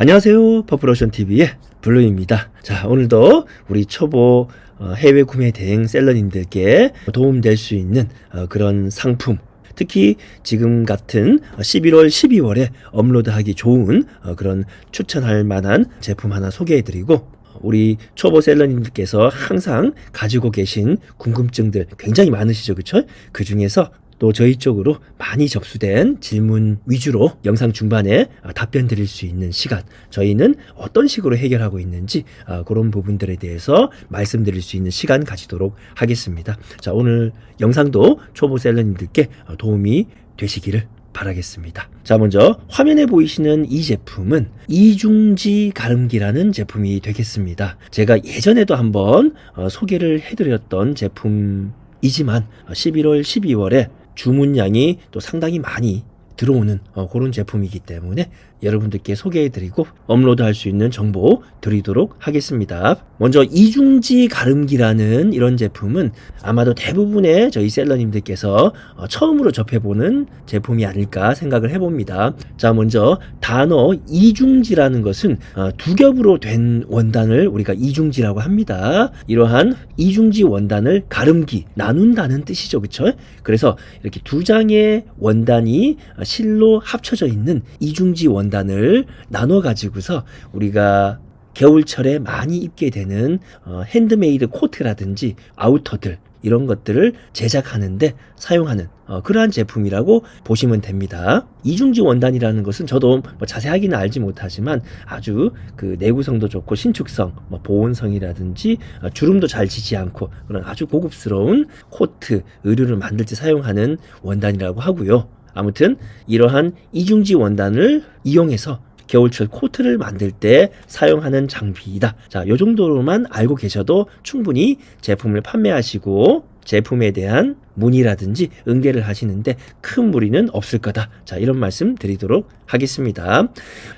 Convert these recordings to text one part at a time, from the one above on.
안녕하세요. 퍼플오션 TV의 블루입니다. 자, 오늘도 우리 초보 어, 해외 구매 대행 셀러님들께 도움될 수 있는 어, 그런 상품 특히 지금 같은 11월, 12월에 업로드하기 좋은 어, 그런 추천할 만한 제품 하나 소개해드리고 우리 초보 셀러님들께서 항상 가지고 계신 궁금증들 굉장히 많으시죠, 그쵸? 그 중에서 또 저희 쪽으로 많이 접수된 질문 위주로 영상 중반에 아, 답변 드릴 수 있는 시간 저희는 어떤 식으로 해결하고 있는지 아, 그런 부분들에 대해서 말씀드릴 수 있는 시간 가지도록 하겠습니다. 자 오늘 영상도 초보 셀러님들께 어, 도움이 되시기를 바라겠습니다. 자, 먼저 화면에 보이시는 이 제품은 이중지 가름기라는 제품이 되겠습니다. 제가 예전에도 한번 어, 소개를 해드렸던 제품 이지만 어, 11월, 12월에 주문량이 또 상당히 많이 들어오는 어, 그런 제품이기 때문에 여러분들께 소개해드리고 업로드할 수 있는 정보 드리도록 하겠습니다. 먼저 이중지 가름기라는 이런 제품은 아마도 대부분의 저희 셀러님들께서 어, 처음으로 접해보는 제품이 아닐까 생각을 해봅니다. 자, 먼저 단어 이중지라는 것은 어, 두 겹으로 된 원단을 우리가 이중지라고 합니다. 이러한 이중지 원단을 가름기 나눈다는 뜻이죠, 그쵸? 그래서 이렇게 두 장의 원단이 어, 실로 합쳐져 있는 이중지 원단 을 나눠 가지고서 우리가 겨울철에 많이 입게 되는 어, 핸드메이드 코트라든지 아우터들 이런 것들을 제작하는데 사용하는 어, 그러한 제품이라고 보시면 됩니다. 이중지 원단이라는 것은 저도 뭐 자세하게는 알지 못하지만 아주 그 내구성도 좋고 신축성, 뭐 보온성이라든지 어, 주름도 잘 지지 않고 그런 아주 고급스러운 코트, 의류를 만들 때 사용하는 원단이라고 하고요. 아무튼 이러한 이중지 원단을 이용해서 겨울철 코트를 만들 때 사용하는 장비이다. 자, 요 정도로만 알고 계셔도 충분히 제품을 판매하시고 제품에 대한 문의라든지 응대를 하시는데 큰 무리는 없을 거다. 자, 이런 말씀 드리도록 하겠습니다.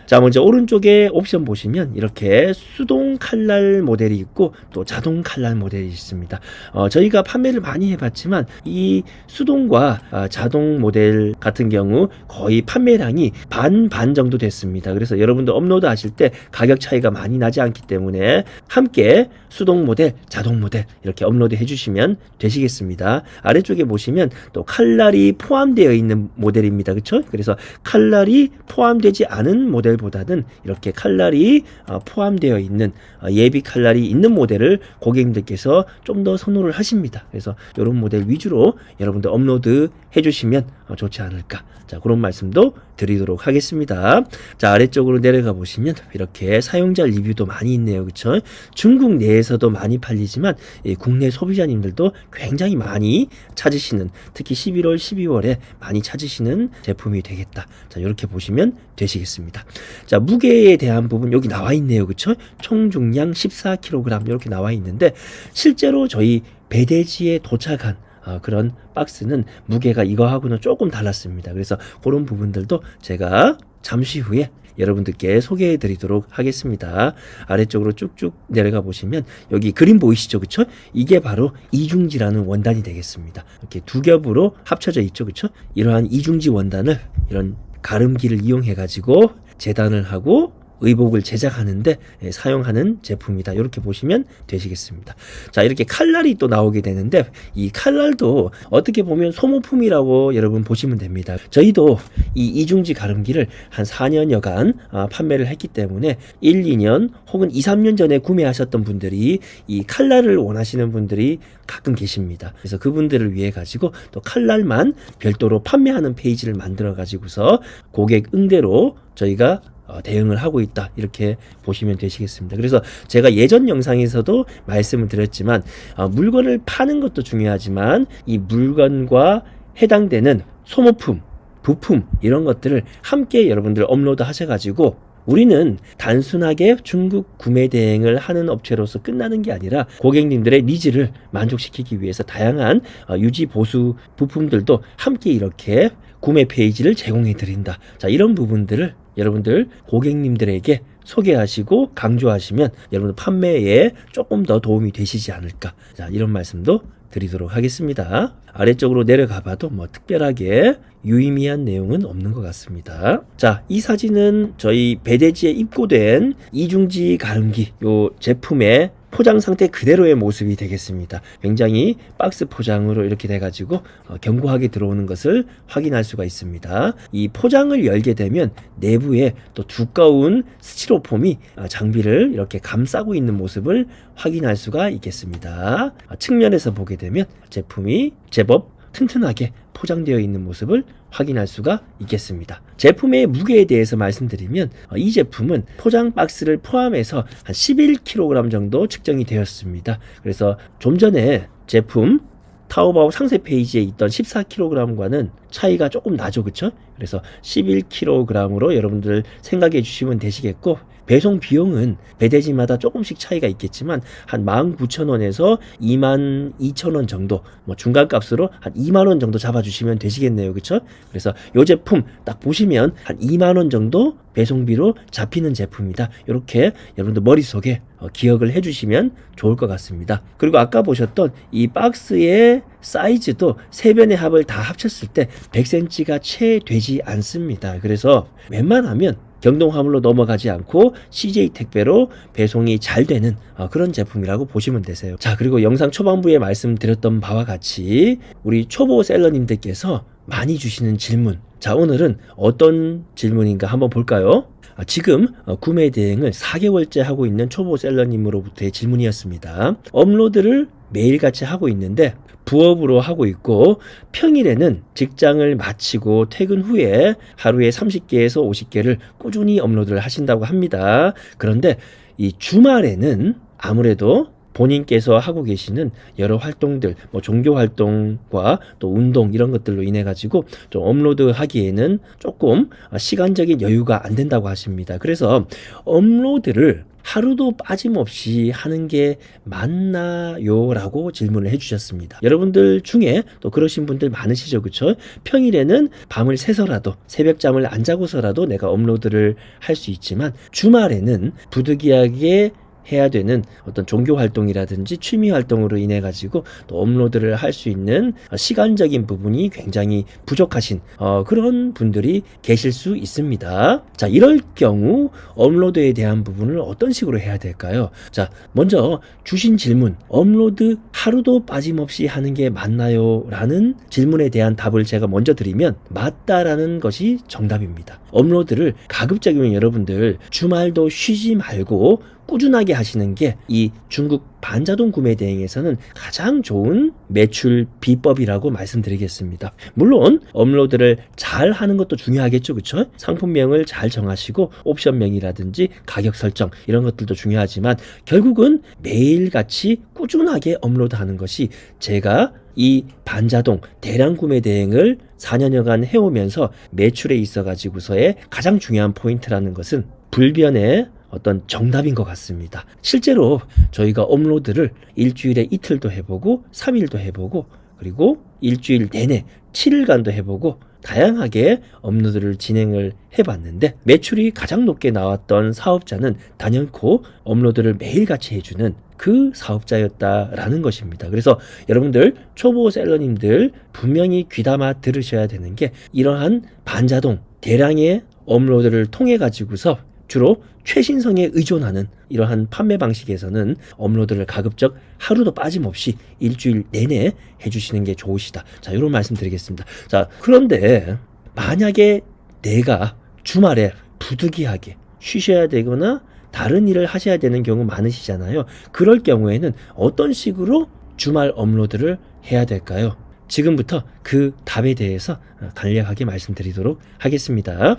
자, 먼저 오른쪽에 옵션 보시면 이렇게 수동 칼날 모델이 있고 또 자동 칼날 모델이 있습니다. 어, 저희가 판매를 많이 해봤지만 이 수동과 아, 자동 모델 같은 경우 거의 판매량이 반 반 정도 됐습니다. 그래서 여러분들 업로드 하실 때 가격 차이가 많이 나지 않기 때문에 함께 수동 모델, 자동 모델 이렇게 업로드 해주시면 되시겠습니다. 아래쪽 에 보시면 또 칼날이 포함되어 있는 모델입니다. 그렇죠? 그래서 칼날이 포함되지 않은 모델보다는 이렇게 칼날이 어, 포함되어 있는 어, 예비 칼날이 있는 모델을 고객님들께서 좀 더 선호를 하십니다. 그래서 이런 모델 위주로 여러분들 업로드 해주시면 어, 좋지 않을까. 자, 그런 말씀도 드리도록 하겠습니다. 자, 아래쪽으로 내려가 보시면 이렇게 사용자 리뷰도 많이 있네요. 그쵸? 중국 내에서도 많이 팔리지만 이 국내 소비자님들도 굉장히 많이 찾으시는 특히 11월, 12월에 많이 찾으시는 제품이 되겠다. 자, 이렇게 보시면 되시겠습니다. 자, 무게에 대한 부분 여기 나와 있네요. 그쵸? 총 중량 14kg 이렇게 나와 있는데 실제로 저희 배대지에 도착한 아, 그런 박스는 무게가 이거하고는 조금 달랐습니다. 그래서 그런 부분들도 제가 잠시 후에 여러분들께 소개해 드리도록 하겠습니다. 아래쪽으로 쭉쭉 내려가 보시면 여기 그림 보이시죠? 그쵸? 이게 바로 이중지라는 원단이 되겠습니다. 이렇게 두 겹으로 합쳐져 있죠? 그쵸? 이러한 이중지 원단을 이런 가름기를 이용해 가지고 재단을 하고 의복을 제작하는데 예, 사용하는 제품이다. 이렇게 보시면 되시겠습니다. 자, 이렇게 칼날이 또 나오게 되는데 이 칼날도 어떻게 보면 소모품이라고 여러분 보시면 됩니다. 저희도 이 이중지 가름기를 한 4년여간 아, 판매를 했기 때문에 1, 2년 혹은 2, 3년 전에 구매하셨던 분들이 이 칼날을 원하시는 분들이 가끔 계십니다. 그래서 그분들을 위해 가지고 또 칼날만 별도로 판매하는 페이지를 만들어 가지고서 고객 응대로 저희가 어, 대응을 하고 있다 이렇게 보시면 되시겠습니다. 그래서 제가 예전 영상에서도 말씀을 드렸지만 어, 물건을 파는 것도 중요하지만 이 물건과 해당되는 소모품, 부품 이런 것들을 함께 여러분들 업로드 하셔가지고 우리는 단순하게 중국 구매 대행을 하는 업체로서 끝나는 게 아니라 고객님들의 니즈를 만족시키기 위해서 다양한 어, 유지 보수 부품들도 함께 이렇게 구매 페이지를 제공해 드린다. 자, 이런 부분들을 여러분들 고객님들에게 소개하시고 강조하시면 여러분들 판매에 조금 더 도움이 되시지 않을까. 자, 이런 말씀도 드리도록 하겠습니다. 아래쪽으로 내려가 봐도 뭐 특별하게 유의미한 내용은 없는 것 같습니다. 자, 이 사진은 저희 배대지에 입고된 이중지 가름기 요 제품의 포장 상태 그대로의 모습이 되겠습니다. 굉장히 박스 포장으로 이렇게 돼가지고 어, 견고하게 들어오는 것을 확인할 수가 있습니다. 이 포장을 열게 되면 내부에 또 두꺼운 스티로폼이 어, 장비를 이렇게 감싸고 있는 모습을 확인할 수가 있겠습니다. 어, 측면에서 보게 되면 제품이 제법 튼튼하게 포장되어 있는 모습을 확인할 수가 있겠습니다. 제품의 무게에 대해서 말씀드리면 어, 이 제품은 포장 박스를 포함해서 한 11kg 정도 측정이 되었습니다. 그래서 좀 전에 제품 타오바오 상세 페이지에 있던 14kg과는 차이가 조금 나죠, 그쵸? 그래서 11kg으로 여러분들 생각해 주시면 되시겠고, 배송 비용은 배대지마다 조금씩 차이가 있겠지만 한 19,000원에서 22,000원 정도 뭐 중간 값으로 한 2만 원 정도 잡아 주시면 되시겠네요. 그렇죠? 그래서 요 제품 딱 보시면 한 2만 원 정도 배송비로 잡히는 제품이다. 이렇게 여러분들 머릿속에 어, 기억을 해 주시면 좋을 것 같습니다. 그리고 아까 보셨던 이 박스의 사이즈도 세 변의 합을 다 합쳤을 때 100cm가 채 되지 않습니다. 그래서 웬만하면 경동 화물로 넘어가지 않고 CJ 택배로 배송이 잘 되는 어, 그런 제품이라고 보시면 되세요. 자, 그리고 영상 초반부에 말씀드렸던 바와 같이 우리 초보 셀러님들께서 많이 주시는 질문. 자, 오늘은 어떤 질문인가 한번 볼까요? 아, 지금 어, 구매 대행을 4개월째 하고 있는 초보 셀러님으로부터의 질문이었습니다. 업로드를 매일같이 하고 있는데 부업으로 하고 있고 평일에는 직장을 마치고 퇴근 후에 하루에 30개에서 50개를 꾸준히 업로드를 하신다고 합니다. 그런데 이 주말에는 아무래도 본인께서 하고 계시는 여러 활동들, 뭐 종교 활동과 또 운동 이런 것들로 인해 가지고 좀 업로드 하기에는 조금 시간적인 여유가 안 된다고 하십니다. 그래서 업로드를 하루도 빠짐없이 하는 게 맞나요? 라고 질문을 해주셨습니다. 여러분들 중에 또 그러신 분들 많으시죠, 그쵸? 평일에는 밤을 새서라도, 새벽잠을 안 자고서라도 내가 업로드를 할 수 있지만, 주말에는 부득이하게 해야 되는 어떤 종교 활동이라든지 취미 활동으로 인해 가지고 또 업로드를 할 수 있는 시간적인 부분이 굉장히 부족하신 어, 그런 분들이 계실 수 있습니다. 자, 이럴 경우 업로드에 대한 부분을 어떤 식으로 해야 될까요? 자, 먼저 주신 질문, 업로드 하루도 빠짐없이 하는 게 맞나요? 라는 질문에 대한 답을 제가 먼저 드리면 맞다라는 것이 정답입니다. 업로드를 가급적이면 여러분들 주말도 쉬지 말고 꾸준하게 하시는 게 이 중국 반자동 구매 대행에서는 가장 좋은 매출 비법이라고 말씀드리겠습니다. 물론 업로드를 잘 하는 것도 중요하겠죠, 그렇죠? 상품명을 잘 정하시고 옵션명이라든지 가격 설정 이런 것들도 중요하지만 결국은 매일같이 꾸준하게 업로드하는 것이 제가 이 반자동 대량 구매 대행을 4년여간 해오면서 매출에 있어 가지고서의 가장 중요한 포인트라는 것은 불변의 어떤 정답인 것 같습니다. 실제로 저희가 업로드를 일주일에 이틀도 해보고 3일도 해보고 그리고 일주일 내내 7일간도 해보고 다양하게 업로드를 진행을 해봤는데 매출이 가장 높게 나왔던 사업자는 단연코 업로드를 매일같이 해주는 그 사업자였다라는 것입니다. 그래서 여러분들 초보 셀러님들 분명히 귀담아 들으셔야 되는 게 이러한 반자동 대량의 업로드를 통해 가지고서 주로 최신성에 의존하는 이러한 판매 방식에서는 업로드를 가급적 하루도 빠짐없이 일주일 내내 해주시는 게 좋으시다. 자, 이런 말씀 드리겠습니다. 자, 그런데 만약에 내가 주말에 부득이하게 쉬셔야 되거나 다른 일을 하셔야 되는 경우 많으시잖아요. 그럴 경우에는 어떤 식으로 주말 업로드를 해야 될까요? 지금부터 그 답에 대해서 간략하게 말씀드리도록 하겠습니다.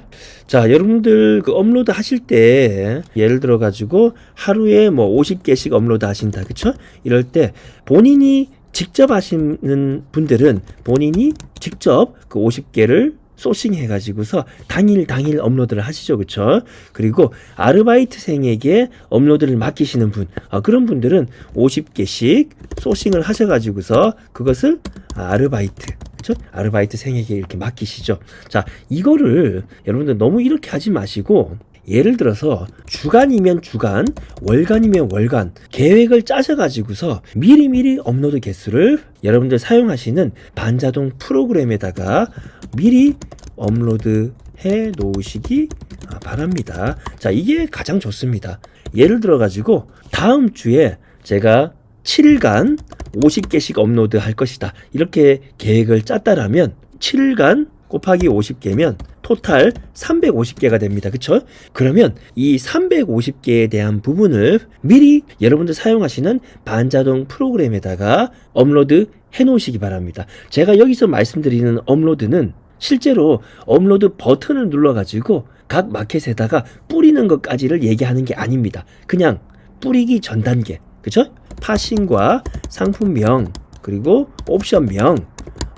자, 여러분들 그 업로드 하실 때 예를 들어 가지고 하루에 뭐 50개씩 업로드 하신다. 그쵸? 이럴 때 본인이 직접 하시는 분들은 본인이 직접 그 50개를 소싱 해가지고서 당일 당일 업로드를 하시죠, 그쵸? 그리고 아르바이트생에게 업로드를 맡기시는 분, 아, 그런 분들은 50개씩 소싱을 하셔가지고서 그것을 아르바이트, 그쵸? 아르바이트생에게 이렇게 맡기시죠. 자, 이거를 여러분들 너무 이렇게 하지 마시고 예를 들어서 주간이면 주간, 월간이면 월간 계획을 짜셔가지고서 미리미리 업로드 개수를 여러분들 사용하시는 반자동 프로그램에다가 미리 업로드 해 놓으시기 아, 바랍니다. 자, 이게 가장 좋습니다. 예를 들어 가지고 다음 주에 제가 7일간 50개씩 업로드 할 것이다. 이렇게 계획을 짰다라면 7일간 곱하기 50개면 토탈 350개가 됩니다. 그쵸? 그러면 이 350개에 대한 부분을 미리 여러분들 사용하시는 반자동 프로그램에다가 업로드 해 놓으시기 바랍니다. 제가 여기서 말씀드리는 업로드는 실제로 업로드 버튼을 눌러가지고 각 마켓에다가 뿌리는 것까지를 얘기하는 게 아닙니다. 그냥 뿌리기 전 단계. 그쵸? 파싱과 상품명, 그리고 옵션명,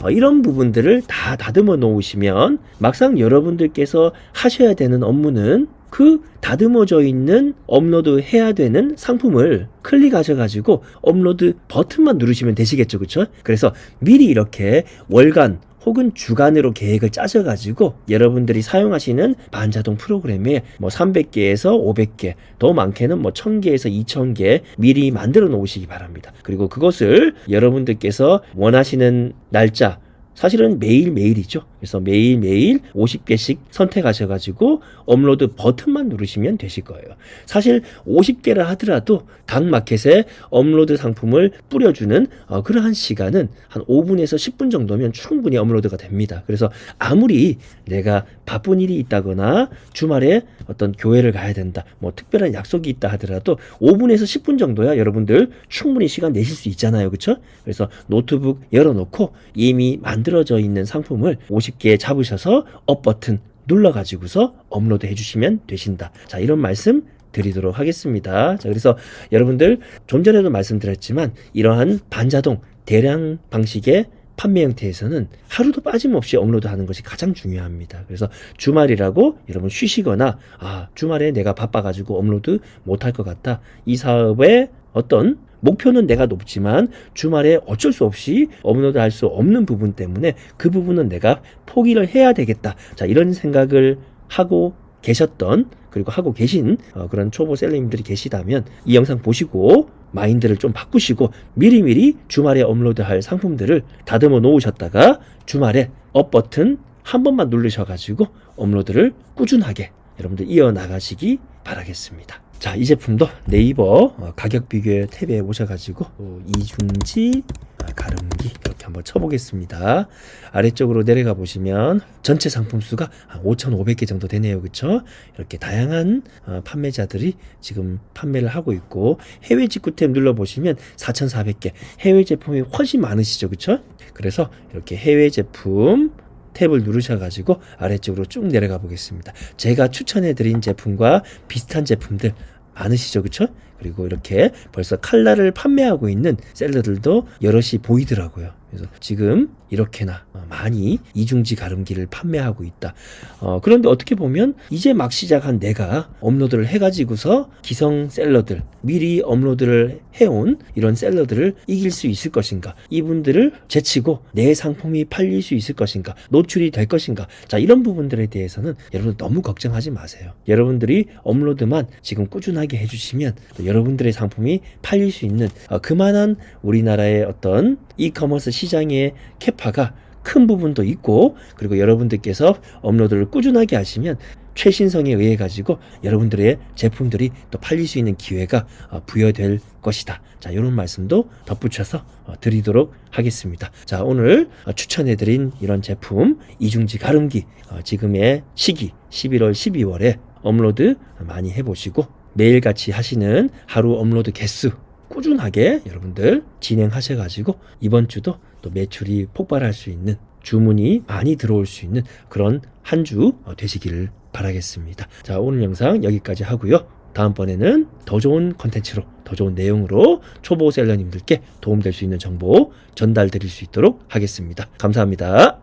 어, 이런 부분들을 다 다듬어 놓으시면 막상 여러분들께서 하셔야 되는 업무는 그 다듬어져 있는 업로드 해야 되는 상품을 클릭하셔가지고 업로드 버튼만 누르시면 되시겠죠, 그쵸? 그래서 미리 이렇게 월간 혹은 주간으로 계획을 짜셔가지고 여러분들이 사용하시는 반자동 프로그램에 뭐 300개에서 500개, 더 많게는 뭐 1000개에서 2000개 미리 만들어 놓으시기 바랍니다. 그리고 그것을 여러분들께서 원하시는 날짜, 사실은 매일매일이죠. 그래서 매일매일 50개씩 선택하셔가지고 업로드 버튼만 누르시면 되실 거예요. 사실 50개라 하더라도 각 마켓에 업로드 상품을 뿌려주는 어, 그러한 시간은 한 5분에서 10분 정도면 충분히 업로드가 됩니다. 그래서 아무리 내가 바쁜 일이 있다거나 주말에 어떤 교회를 가야 된다, 뭐 특별한 약속이 있다 하더라도 5분에서 10분 정도야 여러분들 충분히 시간 내실 수 있잖아요. 그쵸? 그래서 노트북 열어놓고 이미 만 들어져 있는 상품을 50개 잡으셔서 업 버튼 눌러가지고서 업로드 해주시면 되신다. 자, 이런 말씀 드리도록 하겠습니다. 자, 그래서 여러분들 좀 전에도 말씀드렸지만 이러한 반자동 대량 방식의 판매 형태에서는 하루도 빠짐없이 업로드하는 것이 가장 중요합니다. 그래서 주말이라고 여러분 쉬시거나 아 주말에 내가 바빠가지고 업로드 못할 것 같다. 이 사업의 어떤 목표는 내가 높지만 주말에 어쩔 수 없이 업로드 할 수 없는 부분 때문에 그 부분은 내가 포기를 해야 되겠다. 자 이런 생각을 하고 계셨던 그리고 하고 계신 어, 그런 초보 셀러님들이 계시다면 이 영상 보시고 마인드를 좀 바꾸시고 미리미리 주말에 업로드할 상품들을 다듬어 놓으셨다가 주말에 업 버튼 한 번만 누르셔가지고 업로드를 꾸준하게 여러분들 이어 나가시기 바라겠습니다. 자, 이 제품도 네이버 어, 가격 비교 탭에 오셔가지고 또 이중지 아, 가름기 이렇게 한번 쳐보겠습니다. 아래쪽으로 내려가 보시면 전체 상품 수가 한 5,500개 정도 되네요, 그쵸? 이렇게 다양한 어, 판매자들이 지금 판매를 하고 있고 해외 직구 탭 눌러 보시면 4,400개 해외 제품이 훨씬 많으시죠, 그쵸? 그래서 이렇게 해외 제품 탭을 누르셔가지고 아래쪽으로 쭉 내려가 보겠습니다. 제가 추천해드린 제품과 비슷한 제품들 많으시죠, 그쵸? 그리고 이렇게 벌써 칼라를 판매하고 있는 셀러들도 여럿이 보이더라고요. 그래서 지금 이렇게나 많이 이중지 가름기를 판매하고 있다. 어, 그런데 어떻게 보면 이제 막 시작한 내가 업로드를 해가지고서 기성 셀러들, 미리 업로드를 해온 이런 셀러들을 이길 수 있을 것인가? 이분들을 제치고 내 상품이 팔릴 수 있을 것인가? 노출이 될 것인가? 자, 이런 부분들에 대해서는 여러분 너무 걱정하지 마세요. 여러분들이 업로드만 지금 꾸준하게 해주시면 또 여러분들의 상품이 팔릴 수 있는 어, 그만한 우리나라의 어떤 이커머스 시장의 캐파가 큰 부분도 있고 그리고 여러분들께서 업로드를 꾸준하게 하시면 최신성에 의해 가지고 여러분들의 제품들이 또 팔릴 수 있는 기회가 어, 부여될 것이다. 자, 이런 말씀도 덧붙여서 어, 드리도록 하겠습니다. 자, 오늘 어, 추천해드린 이런 제품 이중지 가름기 어, 지금의 시기 11월 12월에 업로드 많이 해보시고 매일같이 하시는 하루 업로드 개수 꾸준하게 여러분들 진행하셔가지고 이번 주도 또 매출이 폭발할 수 있는 주문이 많이 들어올 수 있는 그런 한 주 되시기를 바라겠습니다. 자, 오늘 영상 여기까지 하고요. 다음번에는 더 좋은 컨텐츠로, 더 좋은 내용으로 초보 셀러님들께 도움될 수 있는 정보 전달 드릴 수 있도록 하겠습니다. 감사합니다.